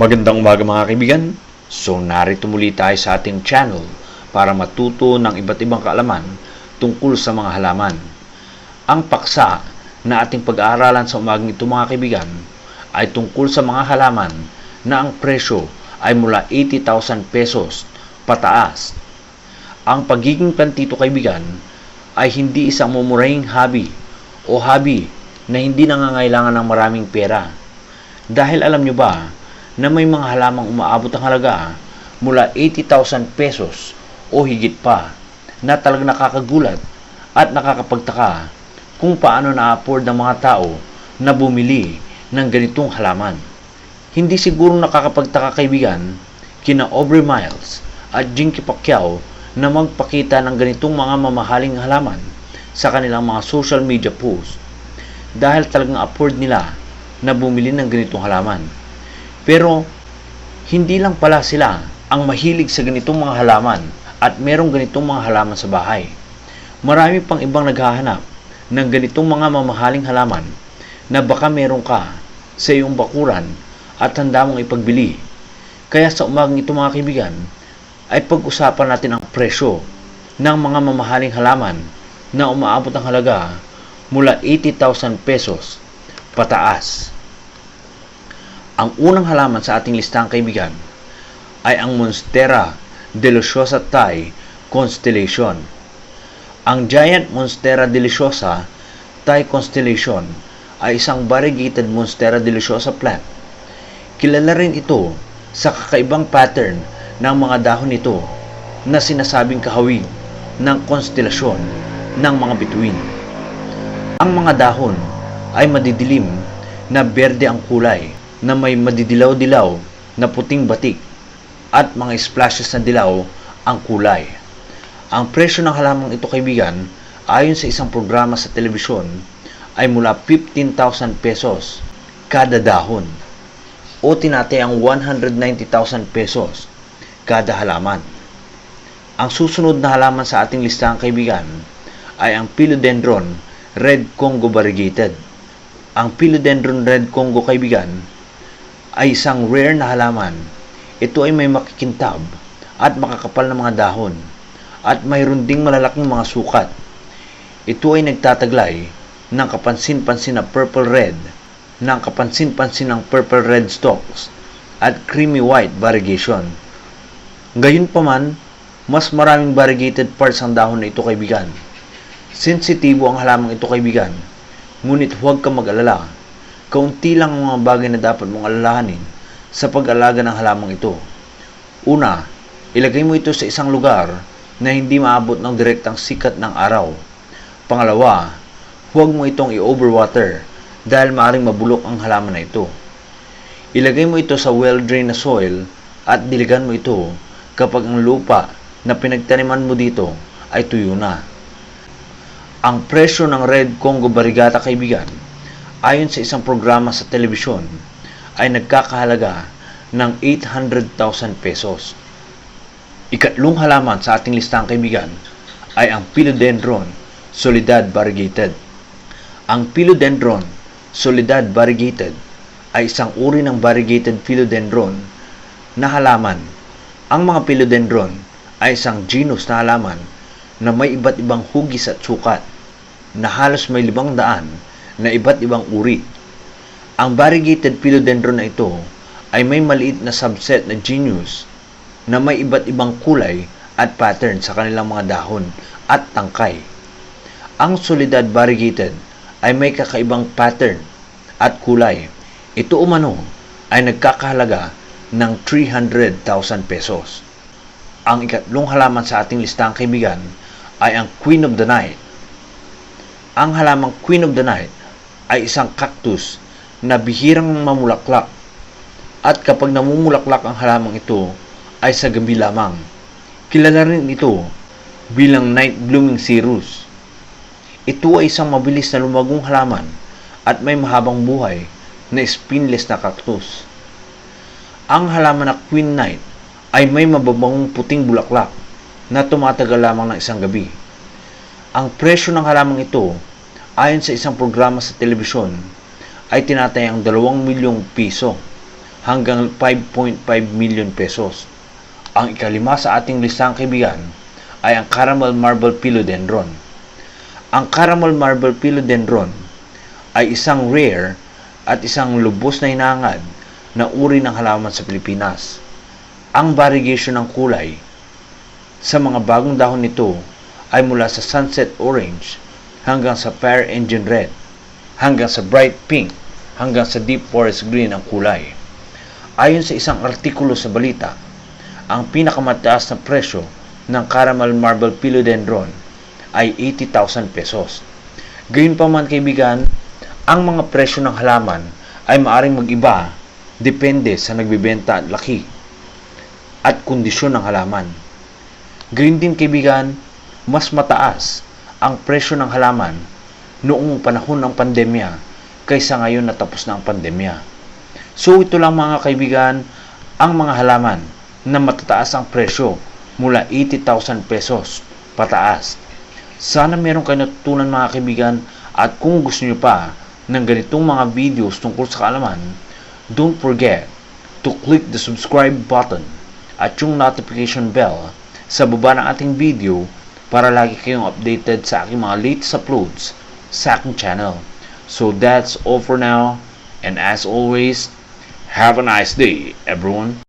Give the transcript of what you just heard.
Magandang umaga mga kaibigan. So narito muli tayo sa ating channel para matuto ng iba't ibang kaalaman tungkol sa mga halaman. Ang paksa na ating pag-aaralan sa umagang ito mga kaibigan ay tungkol sa mga halaman na ang presyo ay mula 80,000 pesos pataas. Ang pagiging plantito kaibigan ay hindi isang mumurahing hobby o hobby na hindi nangangailangan ng maraming pera. Dahil alam nyo ba na may mga halamang umaabot ang halaga mula 80,000 pesos o higit pa na talagang nakakagulat at nakakapagtaka kung paano na-afford ng mga tao na bumili ng ganitong halaman. Hindi siguro nakakapagtaka kaibigan kina Aubrey Miles at Jinky Pacquiao na magpakita ng ganitong mga mamahaling halaman sa kanilang mga social media posts dahil talagang afford nila na bumili ng ganitong halaman. Pero hindi lang pala sila ang mahilig sa ganitong mga halaman at merong ganitong mga halaman sa bahay. Marami pang ibang naghahanap ng ganitong mga mamahaling halaman na baka meron ka sa iyong bakuran at handa mong ipagbili. Kaya sa umagang ito mga kaibigan, ay pag-usapan natin ang presyo ng mga mamahaling halaman na umaabot ang halaga mula 80,000 pesos pataas. Ang unang halaman sa ating listahan kaibigan ay ang Monstera Deliciosa Thai Constellation. Ang Giant Monstera Deliciosa Thai Constellation ay isang variegated Monstera Deliciosa plant. Kilala rin ito sa kakaibang pattern ng mga dahon nito na sinasabing kahawig ng konstelasyon ng mga bituin. Ang mga dahon ay madidilim na berde ang kulay na may madidilaw-dilaw na puting batik at mga splashes na dilaw ang kulay. Ang presyo ng halamang ito kaibigan ayon sa isang programa sa telebisyon ay mula 15,000 pesos kada dahon o tinatayang 190,000 pesos kada halaman. Ang susunod na halaman sa ating listahan kaibigan ay ang Philodendron Red Congo Variegated. Ang Philodendron Red Congo kaibigan ay isang rare na halaman. Ito ay may makikintab at makakapal na mga dahon at mayroon ding malalaking mga sukat. Ito ay nagtataglay ng kapansin-pansin na purple red, ng kapansin-pansin ng purple red stalks at creamy white variegation. Gayunpaman, mas maraming variegated parts ang dahon na ito kaibigan. Sensitibo ang halamang ito kaibigan, ngunit huwag ka mag-alala. Kaunti lang ang mga bagay na dapat mong alalahanin sa pag-alaga ng halamang ito. Una, ilagay mo ito sa isang lugar na hindi maabot ng direktang sikat ng araw. Pangalawa, huwag mo itong i-overwater dahil maaaring mabulok ang halaman na ito. Ilagay mo ito sa well-drained na soil at diligan mo ito kapag ang lupa na pinagtaniman mo dito ay tuyo na. Ang presyo ng Red Congo Barigata kaibigan ayon sa isang programa sa telebisyon ay nagkakahalaga ng 800,000 pesos. Ikatlong halaman sa ating listahan kaibigan ay ang Philodendron Solidad Variegated. Ang Philodendron Solidad Variegated ay isang uri ng variegated philodendron na halaman. Ang mga philodendron ay isang genus na halaman na may iba't ibang hugis at sukat na halos may libang daan na iba't ibang uri. Ang variegated philodendron na ito ay may maliit na subset na genus na may iba't ibang kulay at pattern sa kanilang mga dahon at tangkay. Ang solidad variegated ay may kakaibang pattern at kulay. Ito umano ay nagkakahalaga ng 300,000 pesos. Ang ikatlong halaman sa ating listang kaibigan ay ang Queen of the Night. Ang halamang Queen of the Night ay isang cactus na bihirang mamulaklak at kapag namumulaklak ang halamang ito ay sa gabi lamang. Kilala rin ito bilang night blooming cirrus. Ito ay isang mabilis na lumagong halaman at may mahabang buhay na spineless na cactus. Ang halaman na Queen Night ay may mababangong puting bulaklak na tumatagal lamang ng isang gabi. Ang presyo ng halamang ito ayon sa isang programa sa telebisyon ay tinatayang 2 milyong piso hanggang 5.5 million pesos. Ang ikalima sa ating listang kaibigan ay ang Caramel Marble Philodendron. Ang Caramel Marble Philodendron ay isang rare at isang lubos na hinangad na uri ng halaman sa Pilipinas. Ang variegation ng kulay sa mga bagong dahon nito ay mula sa sunset orange hanggang sa fire engine red, hanggang sa bright pink, hanggang sa deep forest green ang kulay. Ayon sa isang artikulo sa balita, ang pinakamataas na presyo ng caramel marble philodendron ay 80,000 pesos. Gayunpaman kaibigan, ang mga presyo ng halaman ay maaring mag-iba depende sa nagbebenta at laki at kondisyon ng halaman. Gayun din kaibigan, mas mataas ang presyo ng halaman noong panahon ng pandemya kaysa ngayon na tapos na ang pandemya. So ito lang mga kaibigan, ang mga halaman na matataas ang presyo mula 80,000 pesos pataas. Sana meron kayo natutunan mga kaibigan at kung gusto nyo pa ng ganitong mga videos tungkol sa kaalaman, don't forget to click the subscribe button at yung notification bell sa baba ng ating video para lagi kayong updated sa aking mga latest uploads sa aking channel. So that's all for now and as always, have a nice day everyone.